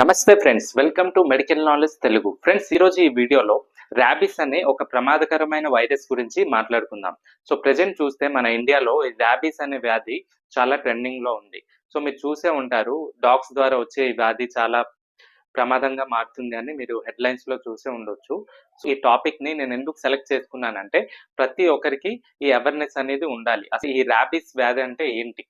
నమస్తే friends welcome to medical knowledge Telugu. Friends ఈరోజు ఈ వీడియోలో ర్యాబిస్ అనే ఒక ప్రమాదకరమైన వైరస్ గురించి మాట్లాడుకుందాం. సో ప్రెజెంట్ చూస్తే మన ఇండియాలో ఈ ర్యాబిస్ అనే వ్యాధి చాలా ట్రెండింగ్లో ఉంది. సో మీరు చూసే ఉంటారు డాగ్స్ ద్వారా వచ్చే ఈ వ్యాధి చాలా ప్రమాదంగా మారుతుంది అని మీరు హెడ్లైన్స్లో చూసే ఉండొచ్చు. సో ఈ టాపిక్ని నేను ఎందుకు సెలెక్ట్ చేసుకున్నానంటే ప్రతి ఒక్కరికి ఈ అవేర్నెస్ అనేది ఉండాలి. అసలు ఈ ర్యాబిస్ వ్యాధి అంటే ఏంటి?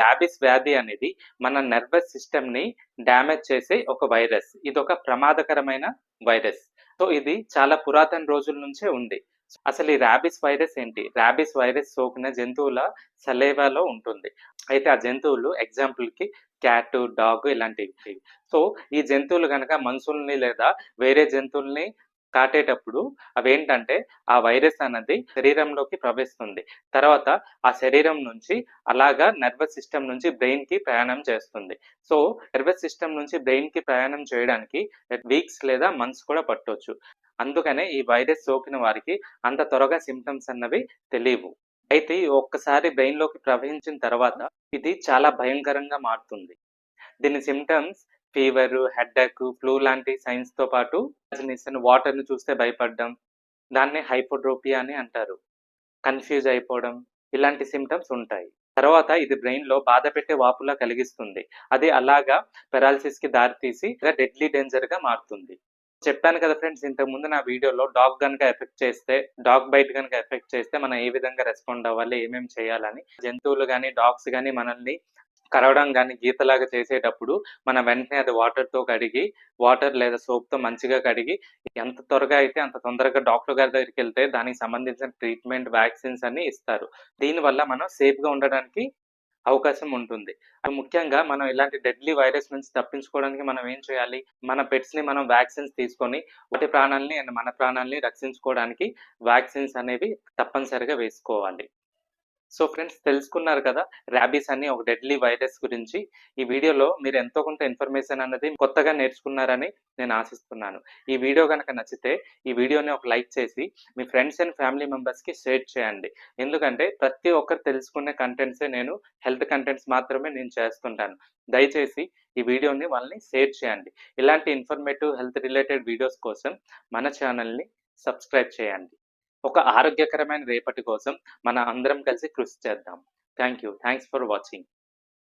ర్యాబిస్ వ్యాధి అనేది మన నర్వస్ సిస్టమ్ని డ్యామేజ్ చేసే ఒక వైరస్ ఇది ఒక ప్రమాదకరమైన వైరస్ సో ఇది చాలా పురాతన రోజుల నుంచే ఉంది. అసలు ఈ ర్యాబిస్ వైరస్ ఏంటి? ర్యాబిస్ వైరస్ సోకిన జంతువుల సలేవాలో ఉంటుంది. అయితే ఆ జంతువులు ఎగ్జాంపుల్కి క్యాట్ డాగ్ ఇలాంటివి. సో ఈ జంతువులు కనుక మనుషుల్ని లేదా వేరే జంతువుల్ని కాటేటప్పుడు అవేంటంటే ఆ వైరస్ అన్నది శరీరంలోకి ప్రవేశిస్తుంది. తర్వాత ఆ శరీరం నుంచి అలాగా నర్వస్ సిస్టమ్ నుంచి బ్రెయిన్కి ప్రయాణం చేస్తుంది. సో నర్వస్ సిస్టమ్ నుంచి బ్రెయిన్కి ప్రయాణం చేయడానికి వీక్స్ లేదా మంత్స్ కూడా పట్టవచ్చు అందుకనే ఈ వైరస్ సోకిన వారికి అంత త్వరగా సిమ్టమ్స్ అన్నవి తెలియవు. అయితే ఈ ఒక్కసారి బ్రెయిన్లోకి ప్రవహించిన తర్వాత ఇది చాలా భయంకరంగా మారుతుంది. దీని సిమ్టమ్స్ ఫీవర్ హెడ్డక్ ఫ్లూ లాంటి సైన్స్తో పాటు వాటర్ని చూస్తే భయపడడం దాన్ని హైపోడ్రోపియా అని అంటారు. కన్ఫ్యూజ్ అయిపోవడం ఇలాంటి సిమ్టమ్స్ ఉంటాయి. తర్వాత ఇది బ్రెయిన్లో బాధ పెట్టే వాపులా కలిగిస్తుంది. అది అలాగా పెరాలసిస్కి దారితీసి డెడ్లీ డేంజర్గా మారుతుంది. చెప్పాను కదా ఫ్రెండ్స్ ఇంతకు ముందు నా వీడియోలో డాగ్ కనుక ఎఫెక్ట్ చేస్తే డాగ్ బైట్ కనుక ఎఫెక్ట్ చేస్తే మనం ఏ విధంగా రెస్పాండ్ అవ్వాలి ఏమేమి చేయాలని జంతువులు కానీ డాగ్స్ కానీ మనల్ని కరవడం కానీ గీతలాగా చేసేటప్పుడు మనం వెంటనే అది వాటర్తో కడిగి వాటర్ లేదా సోప్తో మంచిగా కడిగి ఎంత త్వరగా అయితే అంత తొందరగా డాక్టర్ గారి దగ్గరికి వెళ్తే దానికి సంబంధించిన ట్రీట్మెంట్ వ్యాక్సిన్స్ అన్ని ఇస్తారు. దీనివల్ల మనం సేఫ్గా ఉండడానికి అవకాశం ఉంటుంది. అది ముఖ్యంగా మనం ఇలాంటి డెడ్లీ వైరస్ నుంచి తప్పించుకోవడానికి మనం ఏం చేయాలి? మన పెట్స్ని మనం వ్యాక్సిన్స్ తీసుకొని వాటి ప్రాణాలని అండ్ మన ప్రాణాలని రక్షించుకోవడానికి వ్యాక్సిన్స్ అనేవి తప్పనిసరిగా వేసుకోవాలి. సో ఫ్రెండ్స్ తెలుసుకున్నారు కదా ర్యాబీస్ అని ఒక డెడ్లీ వైరస్ గురించి. ఈ వీడియోలో మీరు ఎంతో కొంత ఇన్ఫర్మేషన్ అన్నది కొత్తగా నేర్చుకున్నారని నేను ఆశిస్తున్నాను. ఈ వీడియో కనుక నచ్చితే ఈ వీడియోని ఒక లైక్ చేసి మీ ఫ్రెండ్స్ అండ్ ఫ్యామిలీ మెంబర్స్కి షేర్ చేయండి. ఎందుకంటే ప్రతి ఒక్కరు తెలుసుకునే కంటెంట్సే నేను హెల్త్ కంటెంట్స్ మాత్రమే నేను చేస్తుంటాను. దయచేసి ఈ వీడియోని వాళ్ళని షేర్ చేయండి. ఇలాంటి ఇన్ఫర్మేటివ్ హెల్త్ రిలేటెడ్ వీడియోస్ కోసం మన ఛానల్ని సబ్స్క్రైబ్ చేయండి. ఒక ఆరోగ్యకరమైన రేపటి కోసం మన అందరం కలిసి కృషి చేద్దాం. Thank you thanks for watching